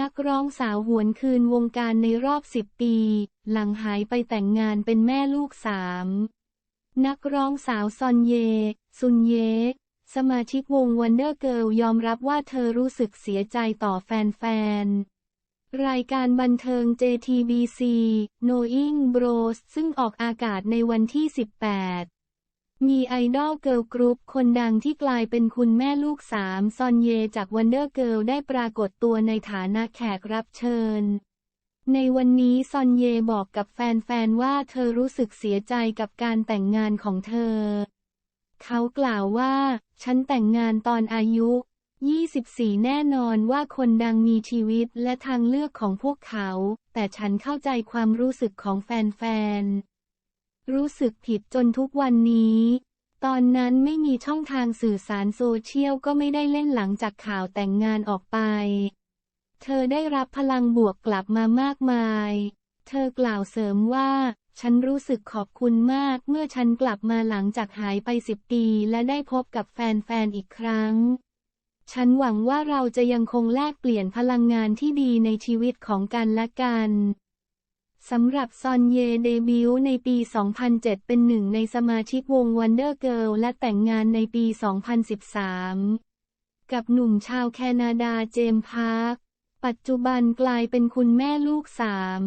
นักร้องสาวหวนคืนวงการในรอบ10ปี หลังหายไปแต่งงานเป็นแม่ลูกสามนักร้องสาวซอนเย ซุนเย สมาชิกวง Wonder Girl ยอมรับว่าเธอรู้สึกเสียใจต่อแฟนๆ รายการบันเทิง JTBC Knowing Bros ซึ่งออกอากาศในวันที่ 18 มีไอดอลเกิร์ลกรุ๊ปคนดังที่กลายเป็นคุณแม่ลูกสามซอนเยจาก Wonder Girl ได้ปรากฏตัวในฐานะแขกรับเชิญ ในวันนี้ซอนเยบอกกับแฟนๆว่าเธอรู้สึกเสียใจกับการแต่งงานของเธอ เขากล่าวว่า ฉันแต่งงานตอนอายุ 24 แน่นอนว่าคนดังมีชีวิตและทางเลือกของพวกเขา แต่ฉันเข้าใจความรู้สึกของแฟนๆ รู้สึกผิดจนทุกวันนี้ ตอนนั้นไม่มีช่องทางสื่อสารโซเชียลก็ไม่ได้เล่นหลังจากข่าวแต่งงานออกไป เธอได้รับพลังบวกกลับมามากมาย เธอกล่าวเสริมว่า ฉันรู้สึกขอบคุณมากเมื่อฉันกลับมาหลังจากหายไปสิบปีและได้พบกับแฟนๆอีกครั้งฉันหวังว่าเราจะยังคงแลกเปลี่ยนพลังงานที่ดีในชีวิตของกันและกัน สำหรับซอนเยเดบิวต์ในปี 2007 เป็นหนึ่งในสมาชิกวง Wonder Girl และแต่งงานในปี 2013 กับหนุ่มชาวแคนาดาเจมส์พาร์ค ปัจจุบันกลายเป็นคุณแม่ลูกสาม